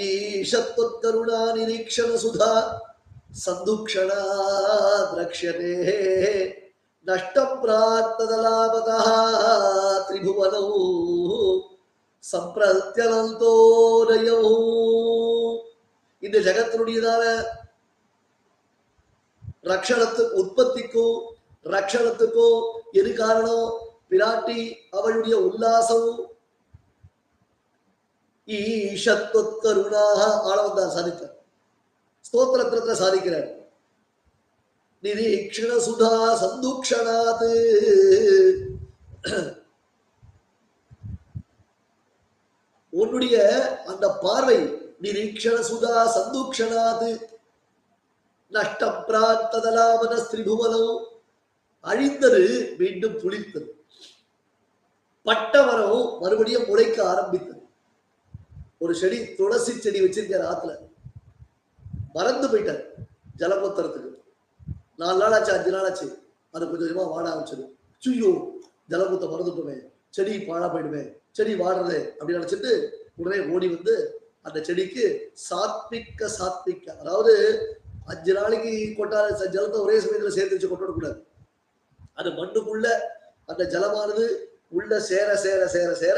ஈஷத்வத்கருணா நிரீக்ஷண சுதா சந்துக்ஷணா திரக்ஷதே நஷ்டம் பிரார்த்ததலாபதா திரிபுவனௌ சம்பிரத்யனந்தோதயோ இந்த ஜகத்தினுடையதான ரக்ஷணத்துக்கு உற்பத்திக்கும் ரக்ஷணத்துக்கும் எது காரணம் பிராட்டி அவளுடைய உல்லாசம் ஈஷத்வத்கருணாக ஆளவந்தார் சாதித்தார். ஸ்தோத்திரத்திரத்துல சாதிக்கிறார். நிரீக்ஷண சுதா சந்துக்ஷணாத். உன்னுடைய அந்த பார்வை நிரீக்ஷண சுதா சந்துக்ஷணாத். நஷ்ட பிரார்த்ததலாமன ஸ்திரிபுவனம் அழிந்தது மீண்டும் புளித்தது. பட்டவரம் மறுபடியும் முளைக்க ஆரம்பித்தது. ஒரு செடி துளசி செடி வச்சிருக்காரு ஆத்துல. மறந்து போயிட்டார் ஜலபத்திரத்துக்கு நாலு நாள் ஆச்சு அஞ்சு நாள் ஆச்சு அது கொஞ்சம் கொஞ்சமா வாட ஆரம்பிச்சது. சுய்யோ ஜலபுத்த மறந்துட்டோமே செடி பாழா போயிடுமே. செடி வாடுறது அப்படின்னு நினைச்சிட்டு உடனே ஓடி வந்து அந்த செடிக்கு சாத்விக்க சாத்விக்க அதாவது அஞ்சு நாளைக்கு கொட்டார ஜலத்தை ஒரே சமயத்துல சேர்த்து வச்சு கொட்ட கூடாது அது மண்ணுக்குள்ள அந்த ஜலமானது உள்ள சேர சேர சேர சேர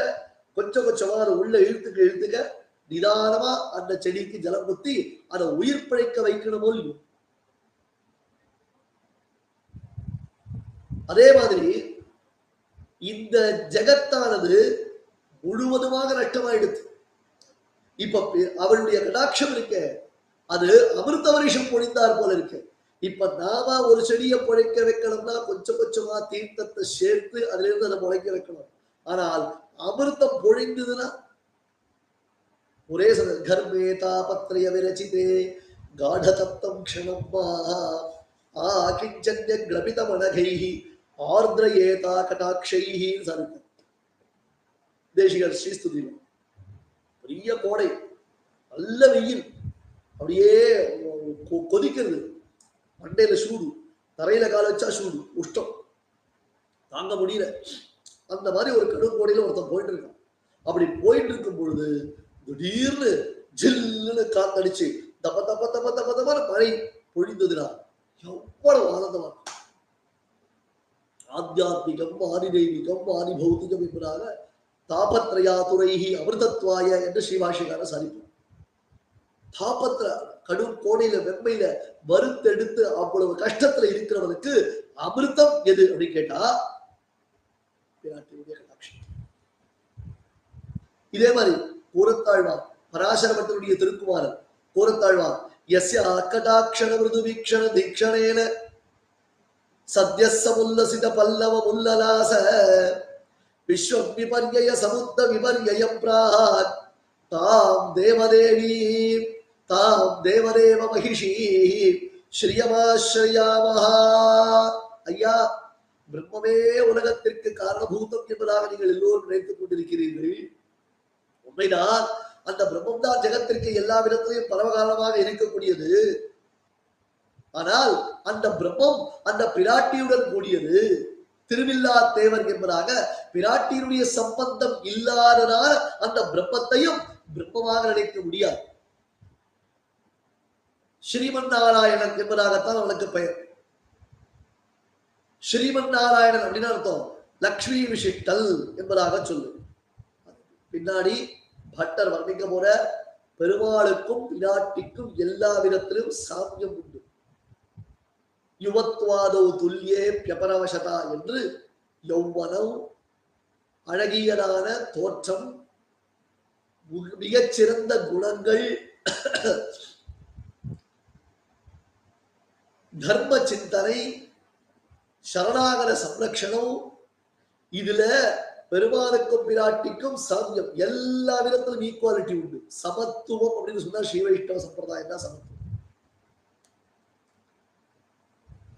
கொஞ்சம் கொஞ்சமா அதை உள்ள இழுத்துக்க இழுத்துக்க நிதானமா அந்த செடிக்கு ஜலம் குத்தி அதை உயிர் பிழைக்க வைக்கணுமோ இல்லையோ? அதே மாதிரி இந்த ஜெகத்தானது முழுவதுமாக நஷ்டமாயிடுது. இப்ப அவருடைய கடாட்சம் இருக்க. அது அமிர்த வருஷம் பொழிந்தார் போல இருக்கு. இப்ப நாம ஒரு செடியை பொழைக்க வைக்கணும்னா கொஞ்சம் கொஞ்சமா தீர்த்தத்தை சேர்த்து அதுல இருந்து அதை முளைக்க வைக்கணும். ஆனால் அமிர்தம் பொழிந்ததுன்னா ஒரே சமயம் கர்மே தாபத்ரய விரச்சிதே காடதப்தம் க்ஷணம் மா ஆ கிஞ்சன்ய கிரபித மனகைஹி ஆர்திரயேதா கடாட்சைஹி சரித்த தேசிகர் ஸ்ரீஸ்துதியிலும் பெரிய கோடை நல்ல வெயில். அப்படியே கொதிக்கிறது. மண்டையில சூடு. தரையில கால வச்சா சூடு. உஷ்டம். தாங்க முடியல. அந்த மாதிரி ஒரு கடும் கோடையில ஒருத்தன் போயிட்டு இருக்கான் அப்படி போயிட்டு இருக்கும் பொழுது திடீர்னு ஜில்லுன்னு காத்தடிச்சு தப்ப தப்ப தப்ப தப்ப தப்ப மழை பொழிந்ததுடா. எவ்வளவு ஆனந்தமா ஆத்தியாத்மிகம் ஆதிதெய்வீகம் ஆதி பௌத்திகம் தாபத்ரயா துறைகி அமிர்தத்வாய என்று ஸ்ரீபாஷிகார சாதிப்பார். தாபத்ர கடும் கோடையில வெம்மையில மறுத்தெடுத்து அவ்வளவு கஷ்டத்துல இருக்கிறவனுக்கு அமிர்தம் எது அப்படின்னு கேட்டா பிராட்டியுடைய கடாட்சி இதே மாதிரி கூரத்தாழ்வார் பராசரமத்தினுடைய திருக்குமாரன் கூரத்தாழ்வார் எஸ்ய அக்கடாட்சண மிருது வீக்ஷண தீக்ஷணேன சத்யசமுல்லசித பல்லவ முல்லலாச விஸ்வம் விபர்யய சமுத்த விபர்யய பிராக் தாம் தேவதேவி தாம் தேவதேவ மகிஷி ஸ்ரீயமாஸ்ரயாமஹா ஐயா பிரம்மமே உலகத்திற்கு காரணபூதம் என்பதாக நீங்கள் எல்லோரும் நினைத்துக் கொண்டிருக்கிறீர்கள். உண்மைதான் அந்த பிரம்மம் தான் ஜெகத்திற்கு எல்லா விதத்திலையும் பரவகாலமாக இருக்கக்கூடியது. ஆனால் அந்த பிரம்மம் அந்த பிராட்டியுடன் கூடியது. திருவில்லா தேவர் என்பதாக பிராட்டியினுடைய சம்பந்தம் இல்லாததால் அந்த பிரம்மத்தையும் பிரம்மமாக நினைக்க முடியாது. ஸ்ரீமன் நாராயணன் என்பதாகத்தான் அவனுக்கு பெயர். ஸ்ரீமன் நாராயணன் அப்படின்னு அர்த்தம். லக்ஷ்மி விஷிட்டல் என்பதாக சொல்லு. பின்னாடி பட்டர் வர்ணிக்க போற பெருமாளுக்கும் பிராட்டிக்கும் எல்லா விதத்திலும் சாமியம் உண்டு. யுவத்வாதோ துல்லியே பியபரவசதா என்று யௌவனம் அழகியதான தோற்றம் மிகச்சிறந்த குணங்கள் தர்ம சிந்தனை சரணாகர சம்ரக்ஷணம். இதுல பெருமானுக்கும் பிராட்டிக்கும் சாமியம். எல்லா விதத்திலும் ஈக்குவாலிட்டி உண்டு. சமத்துவம் அப்படின்னு சொன்னா ஸ்ரீ வைஷ்ணவ சம்பிரதாயம் தான் சமத்துவம்.